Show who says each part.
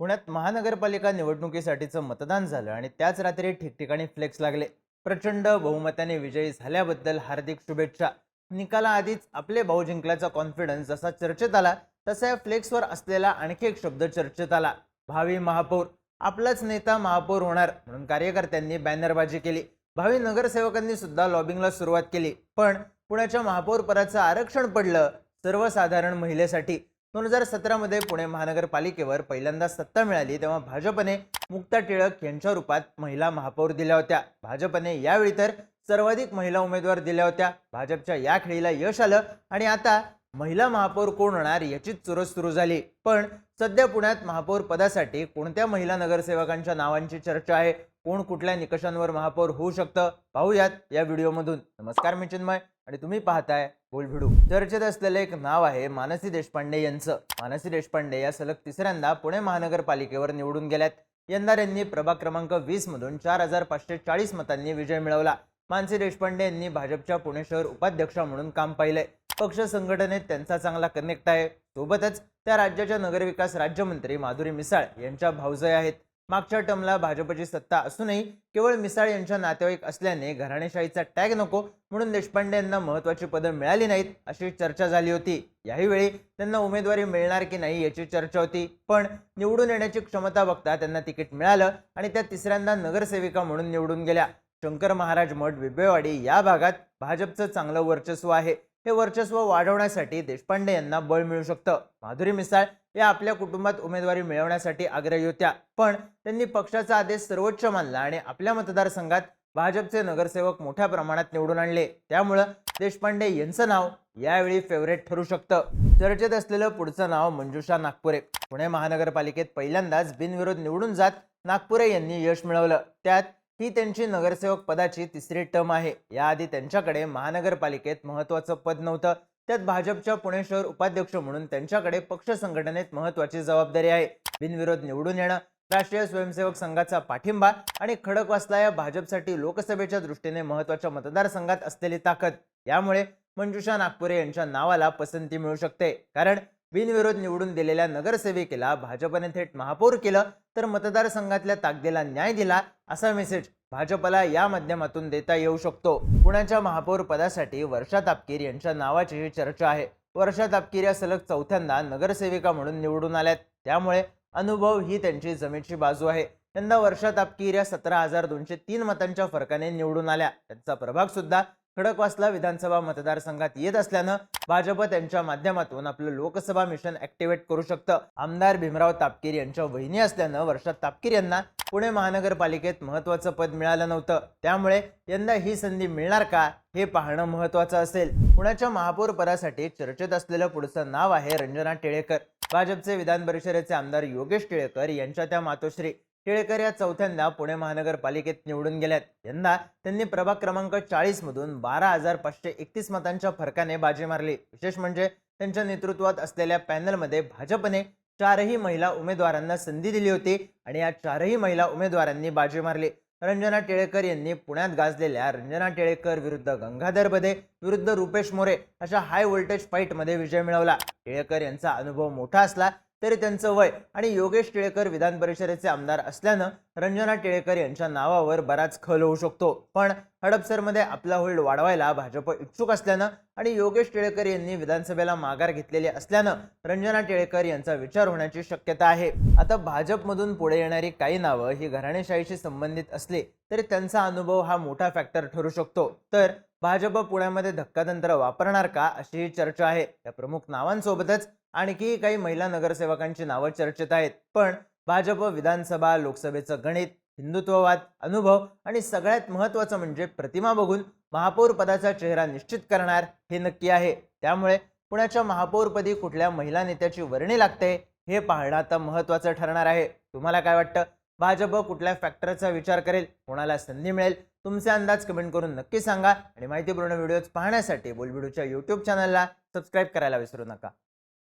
Speaker 1: पुण्यात महानगरपालिका निवडणुकीसाठीचं मतदान झालं आणि त्याच रात्री ठिकठिकाणी फ्लेक्स लागले. प्रचंड बहुमताने विजयी झाल्याबद्दल हार्दिक शुभेच्छा. निकालाआधीच आपले भाऊ जिंकल्याचा कॉन्फिडन्स जसा चर्चेत आला तसा या फ्लेक्सवर असलेला आणखी एक शब्द चर्चेत आला. भावी महापौर. आपलाच नेता महापौर होणार म्हणून कार्यकर्त्यांनी बॅनरबाजी केली. भावी नगरसेवकांनी सुद्धा लॉबिंगला सुरुवात केली. पण पुण्याच्या महापौरपदाचं आरक्षण पडलं सर्वसाधारण महिलेसाठी. दोन हजार सतरामध्ये पुणे महानगरपालिकेवर पहिल्यांदा सत्ता मिळाली तेव्हा भाजपने मुक्ता टिळक यांच्या रूपात महिला महापौर दिल्या होत्या. भाजपने यावेळी तर सर्वाधिक महिला उमेदवार दिल्या होत्या. भाजपच्या या खेळीला यश आलं आणि आता महिला महापौर कोण होणार याचीच चुरस सुरू झाली. पण सध्या पुण्यात महापौर पदासाठी कोणत्या महिला नगरसेवकांच्या नावांची चर्चा आहे? कोण कुठल्या निकषांवर महापौर होऊ शकतं? पाहूयात या व्हिडिओमधून. नमस्कार मी चिन्मय आणि तुम्ही पाहताय बोलभिडू. चर्चेत असलेलं एक नाव आहे मानसी देशपांडे यांचं. मानसी देशपांडे या सलग तिसऱ्यांदा पुणे महानगरपालिकेवर निवडून गेल्यात. यंदा यांनी प्रभाग क्रमांक वीस मधून चार हजार पाचशे चाळीस मतांनी विजय मिळवला. मानसी देशपांडे यांनी भाजपच्या पुणे शहर उपाध्यक्ष म्हणून काम पाहिलंय. पक्ष संघटनेत त्यांचा चांगला कनेक्ट आहे. सोबतच त्या राज्याच्या नगरविकास राज्यमंत्री माधुरी मिसाळ यांच्या भावजय आहेत. मागच्या टर्मला भाजपची सत्ता असूनही केवळ मिसाळ यांच्या नातेवाईक असल्याने घराणेशाहीचा टॅग नको म्हणून देशपांडे यांना महत्वाची पदं मिळाली नाहीत अशी चर्चा झाली होती. याही वेळी त्यांना उमेदवारी मिळणार की नाही याची चर्चा होती. पण निवडून येण्याची क्षमता बघता त्यांना तिकीट मिळालं आणि त्या तिसऱ्यांदा नगरसेविका म्हणून निवडून गेल्या. शंकर महाराज मठ बिबेवाडी या भागात भाजपचं चांगलं वर्चस्व आहे. हे वर्चस्व वाढवण्यासाठी देशपांडे यांना बळ मिळू शकतं. माधुरी मिसाळ या आपल्या कुटुंबात उमेदवारी मिळवण्यासाठी आग्रही होत्या. पण त्यांनी पक्षाचा आदेश सर्वोच्च मानला आणि आपल्या मतदारसंघात भाजपचे नगरसेवक मोठ्या प्रमाणात निवडून आणले. त्यामुळं देशपांडे यांचं नाव यावेळी फेवरेट ठरू शकतं. चर्चेत असलेलं पुढचं नाव मंजुषा नागपुरे. पुणे महानगरपालिकेत पहिल्यांदाच बिनविरोध निवडून जात नागपुरे यांनी यश मिळवलं. त्यात ही त्यांची नगरसेवक पदाची तिसरी टर्म आहे. याआधी त्यांच्याकडे महानगरपालिकेत महत्वाचं पद नव्हतं. त्यात भाजपच्या पुणे शहर उपाध्यक्ष म्हणून त्यांच्याकडे पक्ष संघटनेत महत्वाची जबाबदारी आहे. बिनविरोध निवडून येणं राष्ट्रीय स्वयंसेवक संघाचा पाठिंबा आणि खडकवासला या भाजपसाठी लोकसभेच्या दृष्टीने महत्त्वाच्या मतदारसंघात असलेली ताकद. यामुळे मंजुषा नागपुरे यांच्या नावाला पसंती मिळू शकते. कारण बिनविरोध निवडून दिलेल्या नगरसेविकेला भाजपने थेट महापौर केलं तर मतदारसंघातल्या ताकदीला न्याय दिला असा मेसेज भाजपला या माध्यमातून देता येऊ शकतो. पुण्याच्या महापौर पदासाठी वर्षा तापकीर यांच्या नावाचीही चर्चा आहे. वर्षा तापकीर या सलग चौथ्यांदा नगरसेविका म्हणून निवडून आल्यात. त्यामुळे अनुभव ही त्यांची जमेची बाजू आहे. यंदा वर्षा तापकीर या सतरा हजार दोनशे तीन मतांच्या फरकाने निवडून आल्या. त्यांचा प्रभाग सुद्धा खडकवासला विधानसभा मतदारसंघात येत असल्यानं भाजप त्यांच्या माध्यमातून आपलं लोकसभा मिशन ऍक्टिव्हेट करू शकतं. आमदार भीमराव तापकीर यांच्या वहिनी असल्यानं वर्षा तापकीर यांना पुणे महानगरपालिकेत महत्वाचं पद मिळालं नव्हतं. त्यामुळे यंदा ही संधी मिळणार का हे पाहणं महत्वाचं असेल. पुण्याच्या महापौर पदासाठी चर्चेत असलेलं पुढचं नाव आहे रंजना टिळेकर. भाजपचे विधान परिषदेचे आमदार योगेश टिळेकर यांच्या त्या मातोश्री टिळेकर या चौथ्यांदा पुणे महानगरपालिकेत निवडून गेल्यात. यंदा त्यांनी प्रभाग क्रमांक चाळीसमधून बारा हजार पाचशे एकतीस मतांच्या फरकाने बाजी मारली. विशेष म्हणजे त्यांच्या नेतृत्वात असलेल्या पॅनलमध्ये भाजपने चारही महिला उमेदवारांना संधी दिली होती आणि या चारही महिला उमेदवारांनी बाजी मारली. रंजना टिळेकर यांनी पुण्यात गाजलेल्या रंजना टिळेकर विरुद्ध गंगाधर बदे विरुद्ध रुपेश मोरे अशा हाय व्होल्टेज फाईटमध्ये विजय मिळवला. टिळेकर यांचा अनुभव मोठा असला तरी त्यांचं वय आणि योगेश टिळेकर विधान परिषदेचे आमदार असल्यानं रंजना टिळेकर यांच्या नावावर बराच खल होऊ शकतो. पण हडपसरमध्ये आपला होल्ड वाढवायला भाजप इच्छुक असल्यानं आणि योगेश टिळेकर यांनी विधानसभेला माघार घेतलेली असल्यानं रंजना टिळेकर यांचा विचार होण्याची शक्यता आहे. आता भाजपमधून पुढे येणारी काही नावं ही घराणेशाहीशी संबंधित असली तरी त्यांचा अनुभव हा मोठा फॅक्टर ठरू शकतो. तर भाजप पुण्यामध्ये धक्कातंत्र वापरणार का अशी ही चर्चा आहे. या प्रमुख नावांसोबतच आणखी काही महिला नगरसेवकांची नावं चर्चेत आहेत. पण भाजप विधानसभा लोकसभेचं गणित हिंदुत्ववाद अनुभव आणि सगळ्यात महत्त्वाचं म्हणजे प्रतिमा बघून महापौर पदाचा चेहरा निश्चित करणार हे नक्की आहे. त्यामुळे पुण्याच्या महापौरपदी कुठल्या महिला नेत्याची वर्णी लागते हे पाहणं आता महत्त्वाचं ठरणार आहे. तुम्हाला काय वाटतं? भाजप कुठल्या फॅक्टरचा विचार करेल? कोणाला संधी मिळेल? तुमचे अंदाज कमेंट करून नक्की सांगा आणि माहितीपूर्ण व्हिडिओज पाहण्यासाठी बोलबिडूच्या यूट्यूब चॅनलला सबस्क्राईब करायला विसरू नका.